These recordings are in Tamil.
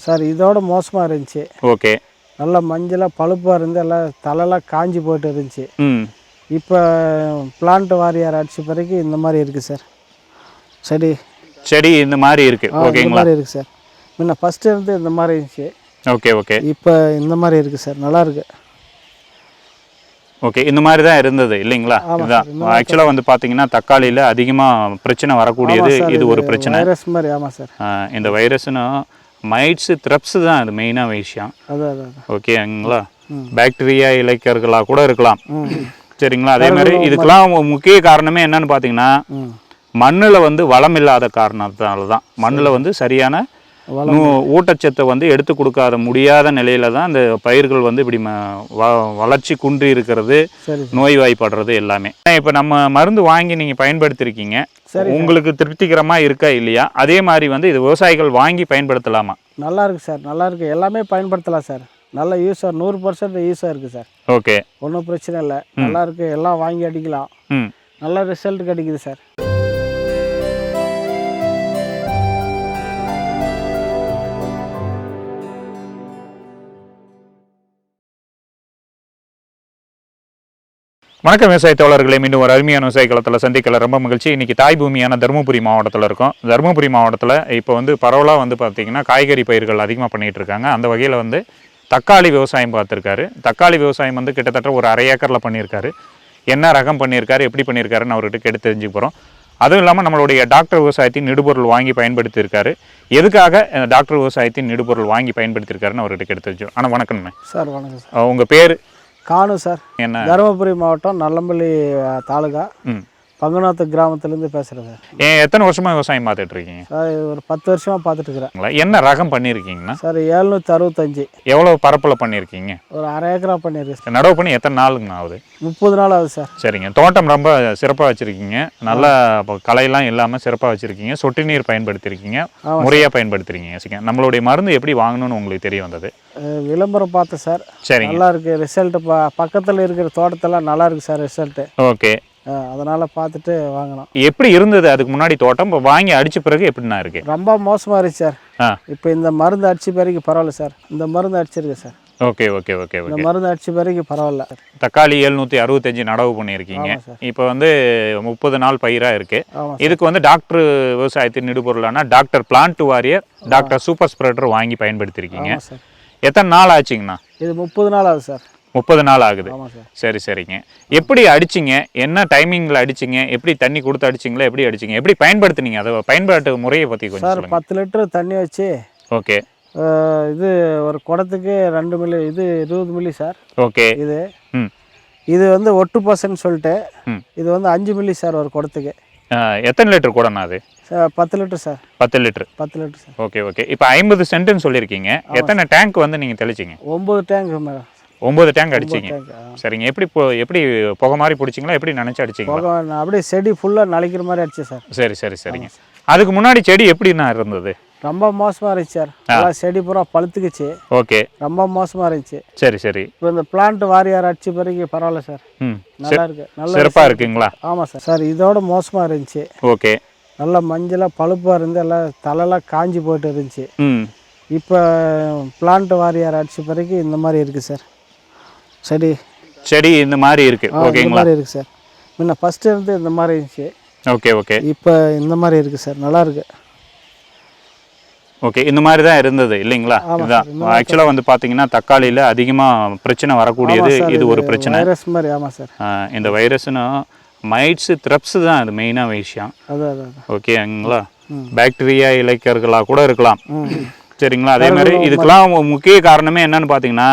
சார் இதோட மோசமாக இருந்துச்சு. ஓகே. நல்லா மஞ்சளாக பழுப்பாக இருந்து எல்லாம் தலைலாம் காஞ்சி போயிட்டு இருந்துச்சு. ம். இப்போ பிளான்ட் வாரியார் அடிச்ச பிறகு இந்த மாதிரி இருக்குது சார். செடி. செடி இந்த மாதிரி இருக்கு. ஆ, இந்த ஓகேங்களா? மாதிரி இருக்குது சார். முன்ன ஃபஸ்ட்டு இருந்து இந்த மாதிரி இருந்துச்சு. Okay okay. இப்போ இந்த மாதிரி இருக்குது சார். நல்லா இருக்கு. ஓகே இந்த மாதிரி தான் இருந்தது இல்லைங்களா? இதுதான். ஆக்சுவலாக வந்து பார்த்தீங்கன்னா தக்காளியில் அதிகமாக பிரச்சனை வரக்கூடியது இது ஒரு பிரச்சனை. வைரஸ் மாதிரி ஆமாம் சார். இந்த வைரஸ்னா மைட்ஸு த்ரெப்ஸ் தான் அது மெயினாக விஷயம். ஓகேங்களா பாக்டீரியா இலைக்கர்களாக கூட இருக்கலாம். சரிங்களா? அதே மாதிரி இதுக்கெல்லாம் முக்கிய காரணமே என்னன்னு பார்த்தீங்கன்னா மண்ணில் வந்து வளம் இல்லாத காரணத்தால தான். மண்ணில் வந்து சரியான ஊட்டச்சத்தை வந்து எடுத்து கொடுக்காத முடியாத நிலையில தான் இந்த பயிர்கள் வந்து இப்படி வளர்ச்சி குன்றி இருக்கிறது நோய்வாய்ப்படுறது எல்லாமே. இப்போ நம்ம மருந்து வாங்கி நீங்கள் பயன்படுத்திருக்கீங்க. சரி உங்களுக்கு திருப்திகரமாக இருக்கா இல்லையா? அதே மாதிரி வந்து இது விவசாயிகள் வாங்கி பயன்படுத்தலாமா? நல்லா இருக்கு சார் நல்லா இருக்கு. எல்லாமே பயன்படுத்தலாம் சார். நல்ல யூஸாக நூறு பர்சன்ட் யூஸாக இருக்குது சார். ஓகே. ஒன்றும் பிரச்சனை இல்லை. நல்லா இருக்கு. எல்லாம் வாங்கி அடிக்கலாம். ம். நல்ல ரிசல்ட் கிடைக்குது சார். வணக்கம் விவசாய தோழர்களே மீண்டும் ஒரு அருமையான விவசாய களத்தில் சந்திக்கல. ரொம்ப மகிழ்ச்சி. இன்னைக்கு தாய் பூமியான தருமபுரி மாவட்டத்தில் இருக்கோம். தருமபுரி மாவட்டத்தில் இப்போ வந்து பரவலாக வந்து பார்த்தீங்கன்னா காய்கறி பயிர்கள் அதிகமாக பண்ணிகிட்டு இருக்காங்க. அந்த வகையில் வந்து தக்காளி விவசாயம் பார்த்துருக்காரு தக்காளி விவசாயம் வந்து கிட்டத்தட்ட ஒரு அரை ஏக்கரில் பண்ணியிருக்காரு என்ன ரகம் பண்ணியிருக்காரு எப்படி பண்ணியிருக்காருன்னு அவர்கிட்ட கேட்டு தெரிஞ்சுக்க போகிறோம் அதுவும் இல்லாமல் நம்மளுடைய டாக்டர் விவசாயத்தின் நெடுபொருள் வாங்கி பயன்படுத்தியிருக்காரு. எதுக்காக டாக்டர் விவசாயத்தின் நெடுபொருள் வாங்கி பயன்படுத்தியிருக்காருன்னு அவர்கிட்ட கேட்டு தெரிஞ்சு ஆனால் வணக்கம்ண்ணே. சார் வணக்கம் சார். உங்கள் பேர்? காணும் சார். என்ன? தருமபுரி மாவட்டம் நல்லம்பள்ளி தாலுகா. பங்குநாத்து கிராமத்துலேருந்து பேசுகிறேன் சார் ஏன் எத்தனை வருஷமா விவசாயம் பார்த்துட்டு இருக்கீங்க சார் ஒரு பத்து வருஷமாக பார்த்துட்டு இருக்கிறேன்? என்ன ரகம் பண்ணியிருக்கீங்கன்னா சார் ஏழ்நூற்றி அறுபத்தஞ்சி எவ்வளோ பரப்பில் பண்ணியிருக்கீங்க ஒரு அரை ஏக்கரா பண்ணியிருக்கேன் சார். நடவு பண்ணி எத்தனை நாளுங்கண்ணா ஆகுது? முப்பது நாள் ஆகுது சார். சரிங்க. தோட்டம் ரொம்ப சிறப்பாக வச்சுருக்கீங்க. நல்லா இப்போ களையெல்லாம் இல்லாமல் சிறப்பாக வச்சுருக்கீங்க. சொட்டு நீர் பயன்படுத்தியிருக்கீங்க முறையாக பயன்படுத்துறீங்க. சரிங்க. நம்மளுடைய மருந்து எப்படி வாங்கணும்னு உங்களுக்கு தெரிய வந்தது? விளம்பரம் பார்த்தேன் சார். சரிங்க. நல்லா இருக்கு. ரிசல்ட்டு ப பக்கத்தில் இருக்கிற தோட்டத்தெல்லாம் நல்லா இருக்கு சார் ரிசல்ட்டு. ஓகே. அதனால் பார்த்துட்டு வாங்கினோம். எப்படி இருந்தது? அதுக்கு முன்னாடி தோட்டம் இப்போ வாங்கி அடிச்ச பிறகு எப்படிண்ணா இருக்கு? ரொம்ப மோசமாக இருந்துச்சு சார். இப்போ இந்த மருந்து அடிச்ச பிறகு பரவாயில்ல சார். இந்த மருந்து அடிச்சிருக்கு சார். ஓகே ஓகே ஓகே இந்த மருந்து அடிச்ச பிறகு பரவாயில்ல. தக்காளி எழுநூற்றி அறுபத்தஞ்சு நடவு பண்ணியிருக்கீங்க. இப்போ வந்து முப்பது நாள் பயிராக இருக்குது இதுக்கு வந்து டாக்டர் விவசாயத்தின் நெடுபொருளான doctor plant warrior doctor super spreader வாங்கி பயன்படுத்தியிருக்கீங்க. எத்தனை நாள் ஆச்சுங்கண்ணா? இது முப்பது நாள் ஆகுது சார். முப்பது நாள் ஆகுது. சார். சரி சரிங்க. எப்படி அடிச்சிங்க? என்ன டைமிங்கில் அடிச்சிங்க? எப்படி தண்ணி கொடுத்து அடிச்சிங்களா? எப்படி அடிச்சிங்க? எப்படி பயன்படுத்துனீங்க? அதை பயன்பாட்டு முறையை பற்றி கொஞ்சம் சார் பத்து லிட்டர் தண்ணி வச்சு ஓகே. இது ஒரு குடத்துக்கு ரெண்டு மில்லி இது இருபது மில்லி சார். ஓகே. இது. ம். இது வந்து ஒட்டு பர்சன்ட் சொல்லிட்டு ம். இது வந்து அஞ்சு மில்லி சார் ஒரு குடத்துக்கு. எத்தனை லிட்டர் கூடண்ணா அது? பத்து லிட்டர் சார். பத்து லிட்டர். பத்து லிட்டர் சார். Okay okay. இப்போ ஐம்பது சென்ட்டுன்னு சொல்லியிருக்கீங்க. எத்தனை டேங்க் வந்து நீங்கள் தெளிச்சிங்க? ஒம்பது டேங்க் மேடம். ஒம்பது டேங்க் அடிச்சிங்க. சரிங்க. எப்படி எப்படி புகை மாதிரி பிடிச்சிங்களா? எப்படி நினச்சி நான் அப்படியே செடி ஃபுல்லாக நனைக்கிற மாதிரி அடிச்சேன் சார். சரி சரி சரிங்க. அதுக்கு முன்னாடி செடி எப்படிண்ணா இருந்தது? ரொம்ப மோசமாக இருந்துச்சு சார். நல்லா செடி பூரா பழுத்துக்குச்சு. ஓகே. ரொம்ப மோசமாக இருந்துச்சு. சரி சரி. இப்போ இந்த பிளான்ட் வாரியார் அடிச்ச பிறகு பரவாயில்ல சார். நல்லா இருக்கு நல்ல சிறப்பாக இருக்குங்களா? ஆமாம் சார். சார் இதோட மோசமாக இருந்துச்சு. ஓகே. நல்லா மஞ்சளாக பழுப்பாக இருந்து எல்லாம் தலைலாம் காஞ்சி போயிட்டு இருந்துச்சு. ம். இப்போ பிளான்ட் வாரியார் அடிச்ச பிறகு இந்த மாதிரி இருக்குது சார். செடி. செடி இந்த மாதிரி இருக்கு. ஓகேங்களா? இருக்குது சார். முன்ன ஃபஸ்ட்டு இருந்து இந்த மாதிரி இருந்துச்சு. Okay okay. இப்போ இந்த மாதிரி இருக்குது சார். நல்லா இருக்கு. ஓகே இந்த மாதிரி தான் இருந்தது இல்லைங்களா? இதுதான். ஆக்சுவலாக வந்து பார்த்தீங்கன்னா தக்காளியில் அதிகமாக பிரச்சனை வரக்கூடியது. இது ஒரு பிரச்சனை. வைரஸ் மாதிரி ஆமாம் சார். இந்த வைரஸ்னா மைட்ஸு த்ரெப்ஸ் தான் அது மெயினாக விஷயம். ஓகேங்களா. பாக்டீரியா இலைக்கர்களாக கூட இருக்கலாம். சரிங்களா? அதே மாதிரி இதுக்கெல்லாம் முக்கிய காரணமே என்னன்னு பார்த்தீங்கன்னா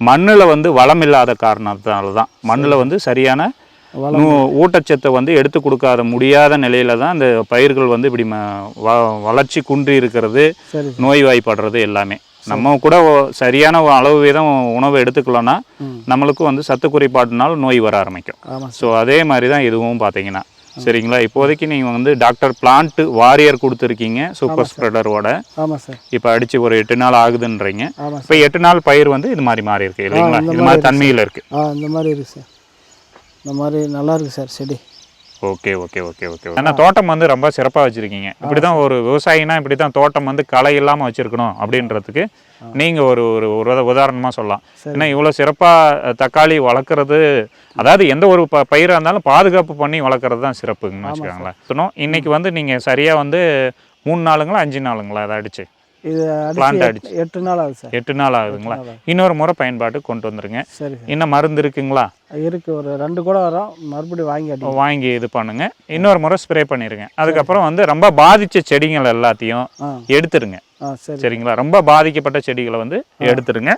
மண்ணில் வந்து வளம் இல்லாத காரணத்தால தான் மண்ணில் வந்து சரியான ஊட்டச்சத்தை வந்து எடுத்து கொடுக்காத முடியாத நிலையில தான் இந்த பயிர்கள் வந்து இப்படி வளர்ச்சி குன்றி இருக்கிறது நோய்வாய்ப்படுறது எல்லாமே. நம்ம கூட சரியான அளவு வீதம் உணவு எடுத்துக்கலன்னா. நம்மளுக்கும் வந்து சத்து குறைபாடுனால நோய் வர ஆரம்பிக்கும். ஸோ அதே மாதிரி தான் இதுவும் பார்த்தீங்கன்னா சரிங்களா? இப்போதைக்கு நீங்கள் வந்து டாக்டர் பிளான்ட் வாரியர் கொடுத்துருக்கீங்க சூப்பர் ஸ்ப்ரெடரோட. ஆமாம் சார். இப்போ அடிச்சு ஒரு எட்டு நாள் ஆகுதுன்றீங்க. இப்போ எட்டு நாள் பயிர் வந்து இது மாதிரி மாறி இருக்கு இல்லைங்களா இந்த இது மாதிரி தன்மையில் இருக்கு. ஆ இந்த மாதிரி இருக்குது சார். இந்த மாதிரி நல்லா இருக்கு சார் செடி. ஓகே ஓகே ஓகே ஓகே ஏன்னா தோட்டம் வந்து ரொம்ப சிறப்பாக வச்சுருக்கீங்க. இப்படி தான் ஒரு விவசாயினா இப்படி தான் தோட்டம் வந்து களை இல்லாமல் வச்சுருக்கணும் அப்படின்றதுக்கு நீங்கள் ஒரு ஒரு ஒரு உத- உதாரணமா சொல்லலாம். ஏன்னா இவ்வளோ சிறப்பாக தக்காளி வளர்க்குறது அதாவது எந்த ஒரு ப பயிராக இருந்தாலும் பாதுகாப்பு பண்ணி வளர்க்குறது தான் சிறப்புங்கன்னு வச்சுக்கோங்களேன். சொன்னோம் இன்னைக்கு வந்து நீங்கள் சரியாக வந்து மூணு நாளுங்களா அஞ்சு நாளுங்களா அதை அடிச்சு இது அடிச்சு எட்டு- நாள் ஆகுது சார். எட்டு நாள் ஆகுதுங்களா? இன்னொரு முறை பயன்பாட்டுக்கு கொண்டு வந்துருங்க. சரி இன்னும் மருந்து இருக்குங்களா? இருக்கு. ஒரு ரெண்டு கூட வரும். மறுபடியும் வாங்கி வாங்கி இது பண்ணுங்க. இன்னொரு முறை ஸ்ப்ரே பண்ணிருங்க. அதுக்கப்புறம் வந்து ரொம்ப பாதிச்ச செடிகள் எல்லாத்தையும் எடுத்துருங்க. சரிங்களா? ரொம்ப பாதிக்கப்பட்ட செடிகளை வந்து எடுத்துருங்க.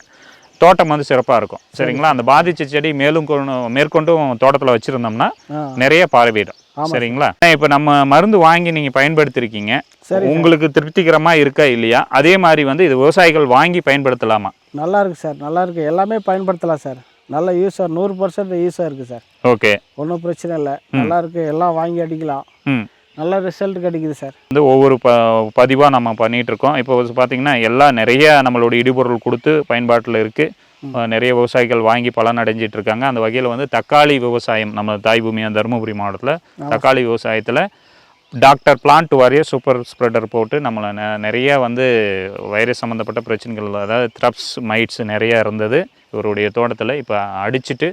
தோட்டம் வந்து சிறப்பாக இருக்கும். சரிங்களா? அந்த பாதிச்ச செடி மேலும் கொண்டு- மேற்கொண்டும் தோட்டத்தில் வச்சுருந்தோம்னா நிறைய பரவிடும் சரிங்களா? இப்போ நம்ம மருந்து வாங்கி நீங்கள் பயன்படுத்திருக்கீங்க. சரி உங்களுக்கு திருப்திகரமாக இருக்கா இல்லையா? அதே மாதிரி வந்து இது விவசாயிகள் வாங்கி பயன்படுத்தலாமா? நல்லா இருக்கு சார் நல்லா இருக்கு. எல்லாமே பயன்படுத்தலாம் சார். நல்ல யூஸாக நூறு பர்சன்ட் யூஸாக இருக்குது சார். ஓகே. ஒன்றும் பிரச்சனை இல்லை. நல்லா இருக்கு. எல்லாம் வாங்கி அடிக்கலாம். நல்ல ரிசல்ட் கிடைக்குது சார். வந்து ஒவ்வொரு ப பதிவாக நம்ம பண்ணிட்டு இருக்கோம். இப்போ பார்த்தீங்கன்னா எல்லாம் நிறைய நம்மளோட இடிபொருள் கொடுத்து பயன்பாட்டில் இருக்குது நிறைய விவசாயிகள் வாங்கி பலன் அடைஞ்சிட்டு இருக்காங்க அந்த வகையில் வந்து தக்காளி விவசாயம் நம்ம தாய் பூமியான தருமபுரி மாவட்டத்தில் தக்காளி விவசாயத்தில் doctor plant warrior super spreader போட்டு நம்மளை நெ நிறைய வந்து வைரஸ் சம்மந்தப்பட்ட பிரச்சனைகள் அதாவது த்ரப்ஸ் மைட்ஸ் நிறைய இருந்தது. இவருடைய தோட்டத்தில் இப்போ அடிச்சிட்டு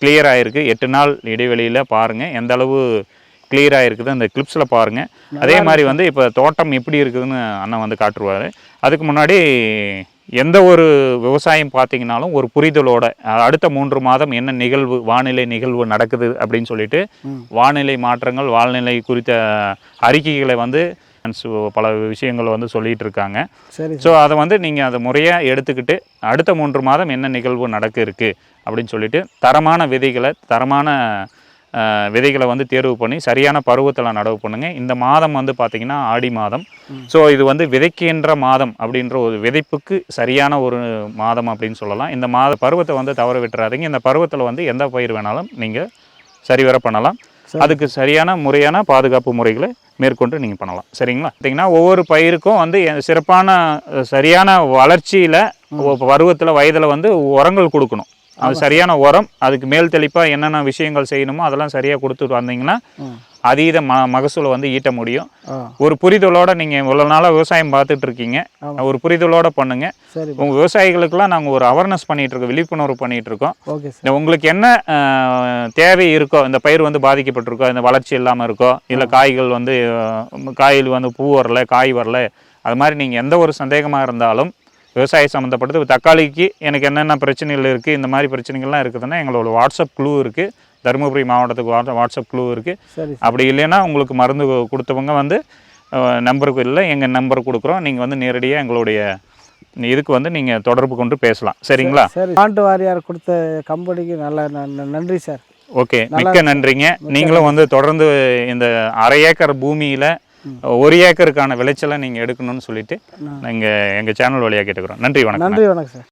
கிளியர் ஆயிருக்கு. எட்டு நாள் இடைவெளியில் பாருங்கள் எந்த அளவு கிளியர் ஆயிருக்குது அந்த கிளிப்ஸில் பாருங்கள் அதே மாதிரி வந்து இப்போ தோட்டம் எப்படி இருக்குதுன்னு அண்ணன் வந்து காட்டுருவார் அதுக்கு முன்னாடி எந்த ஒரு விவசாயம் பார்த்தீங்கன்னாலும் ஒரு புரிதலோட அடுத்த மூன்று மாதம் என்ன நிகழ்வு வானிலை நிகழ்வு நடக்குது அப்படின்னு சொல்லிட்டு. வானிலை மாற்றங்கள் வானிலை குறித்த அறிக்கைகளை வந்து பல விஷயங்கள் வந்து சொல்லிட்டு இருக்காங்க சரி ஸோ அதை வந்து நீங்கள் அதை முறையாக எடுத்துக்கிட்டு அடுத்த மூன்று மாதம் என்ன நிகழ்வு நடக்க இருக்கு அப்படின்னு சொல்லிட்டு தரமான விதைகளை தரமான விதைகளை வந்து தேர்வு பண்ணி சரியான பருவத்தில் நடவு பண்ணுங்க. இந்த மாதம் வந்து பார்த்திங்கன்னா ஆடி மாதம். ஸோ இது வந்து விதைக்கின்ற மாதம் அப்படின்ற ஒரு விதைப்புக்கு சரியான ஒரு மாதம் அப்படின்னு சொல்லலாம். இந்த மாத பருவத்தை வந்து தவற விட்டுறாதீங்க. இந்த பருவத்தில் வந்து எந்த பயிர் வேணாலும் நீங்கள் சரிவர பண்ணலாம். அதுக்கு சரியான முறையான பாதுகாப்பு முறைகளை மேற்கொண்டு நீங்கள் பண்ணலாம். சரிங்களா? பார்த்தீங்கன்னா ஒவ்வொரு பயிருக்கும் வந்து சிறப்பான சரியான வளர்ச்சியில் பருவத்தில் வயதில் வந்து உரங்கள் கொடுக்கணும். அது சரியான உரம் அதுக்கு மேல் தெளிப்பாக என்னென்ன விஷயங்கள் செய்யணுமோ அதெல்லாம் சரியாக கொடுத்துட்டு வந்தீங்கன்னா அதீத ம மகசூலை வந்து ஈட்ட முடியும். ஒரு புரிதலோட நீங்கள் இவ்வளோ நாளாக விவசாயம் பார்த்துட்டு இருக்கீங்க. ஒரு புரிதலோட பண்ணுங்க. உங்கள் விவசாயிகளுக்கெல்லாம் நாங்கள் ஒரு அவேர்னஸ் பண்ணிட்டு இருக்கோம் விழிப்புணர்வு பண்ணிட்டு இருக்கோம் உங்களுக்கு என்ன தேவை இருக்கோ இந்த பயிர் வந்து பாதிக்கப்பட்டிருக்கோ இந்த வளர்ச்சி இல்லாமல் இருக்கோ இல்லை காய்கள் வந்து காயில் வந்து பூ வரல காய் வரல அது மாதிரி நீங்கள் எந்த ஒரு சந்தேகமாக இருந்தாலும் விவசாயம் சம்மந்தப்பட்டது. தக்காளிக்கு எனக்கு என்னென்ன பிரச்சனைகள் இருக்குது இந்த மாதிரி பிரச்சனைகள்லாம் இருக்குதுன்னா எங்களோட வாட்ஸ்அப் குழு இருக்குது தருமபுரி மாவட்டத்துக்கு வாட்ஸ்அப் குழு இருக்குது அப்படி இல்லைன்னா உங்களுக்கு மருந்து கொடுத்தவங்க வந்து நம்பருக்கு இல்லை எங்கள் நம்பர் கொடுக்குறோம். நீங்கள் வந்து நேரடியாக எங்களுடைய இதுக்கு வந்து நீங்கள் தொடர்பு கொண்டு பேசலாம். சரிங்களா? சரி பாண்டு வாரியார் கொடுத்த கம்பெனிக்கு நல்ல நன்றி சார். ஓகே மிக்க நன்றிங்க. நீங்களும் வந்து தொடர்ந்து இந்த அரை ஏக்கர் பூமியில் ஒரு ஏக்கருக்கான விளைச்சலை நீங்கள் எடுக்கணும்னு சொல்லிட்டு நாங்கள் எங்கள் சேனல் வழியாக கேட்டுக்கிறோம். நன்றி வணக்கம். நன்றி வணக்கம் சார்.